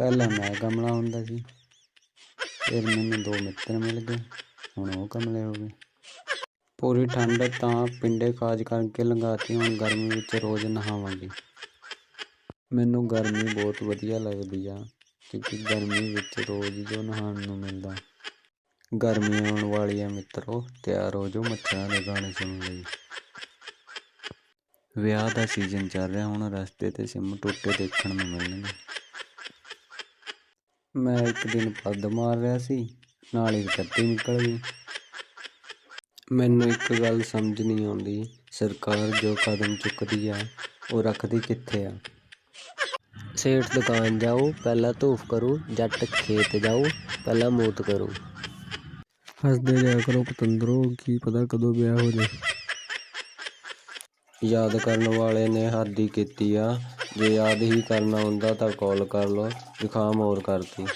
ਪਹਿਲਾਂ ਮੈਂ ਗਮਲਾ ਹੁੰਦਾ ਸੀ, ਫਿਰ ਮੈਨੂੰ ਦੋ ਮਿੱਤਰ ਮਿਲ ਗਏ, ਹੁਣ ਉਹ ਗਮਲੇ ਹੋ ਗਏ। ਪੂਰੀ ਠੰਡ ਤਾਂ ਪਿੰਡੇ ਕਾਜ ਕਰਕੇ ਲੰਘਾਤੀ, ਹੁਣ ਗਰਮੀ ਵਿੱਚ ਰੋਜ਼ ਨਹਾਵਾਂਗੇ। ਮੈਨੂੰ ਗਰਮੀ ਬਹੁਤ ਵਧੀਆ ਲੱਗਦੀ ਆ, ਕਿਉਂਕਿ ਗਰਮੀ ਵਿੱਚ ਰੋਜ਼ ਜੋ ਨਹਾਉਣ ਨੂੰ ਮਿਲਦਾ। ਗਰਮੀ ਆਉਣ ਵਾਲੀ ਆ ਮਿੱਤਰੋ, ਤਿਆਰ ਹੋ ਜਾਓ ਮੱਛਰਾਂ ਦੇ ਗਾਣੇ ਸੁਣਨ ਲਈ। ਵਿਆਹ ਦਾ ਸੀਜ਼ਨ ਚੱਲ ਰਿਹਾ, ਹੁਣ ਰਸਤੇ ਤੇ ਸਿਮ ਟੁੱਟੇ ਦੇਖਣ ਨੂੰ ਮਿਲਣਗੇ। ਮੈਂ ਇੱਕ ਦਿਨ ਪੱਦ ਮਾਰ ਰਿਹਾ ਸੀ ਨਾਲ ਹੀ ਕੱਟੀ ਨਿਕਲ ਗਈ। ਮੈਨੂੰ ਇੱਕ ਗੱਲ ਸਮਝ ਨਹੀਂ ਆਉਂਦੀ ਸਰਕਾਰ ਜੋ ਕਦਮ ਚੁੱਕਦੀ ਆ ਉਹ ਰੱਖਦੀ ਕਿੱਥੇ ਆ? ਸੇਠ ਦੁਕਾਨ ਜਾਓ ਪਹਿਲਾਂ ਧੂਫ ਕਰੋ ਜੱਟ ਖੇਤ ਜਾਓ ਪਹਿਲਾਂ ਮੂਤ ਕਰੋ। ਹੱਸਦੇ ਜਾਇਆ ਕਰੋ ਪਤੰਦਰੋ ਕੀ ਪਤਾ ਕਦੋਂ ਵਿਆਹ ਹੋ ਜਾਏ। ਯਾਦ ਕਰਨ ਵਾਲੇ ਨੇ ਹੱਦ ਕੀਤੀ ਆ ਜੇ ਯਾਦ ਹੀ ਕਰਨਾ ਹੁੰਦਾ ਤਾਂ ਕਾਲ ਕਰ ਲਓ ਜ਼ੁਕਾਮ ਹੋਰ ਕਰਤੀ।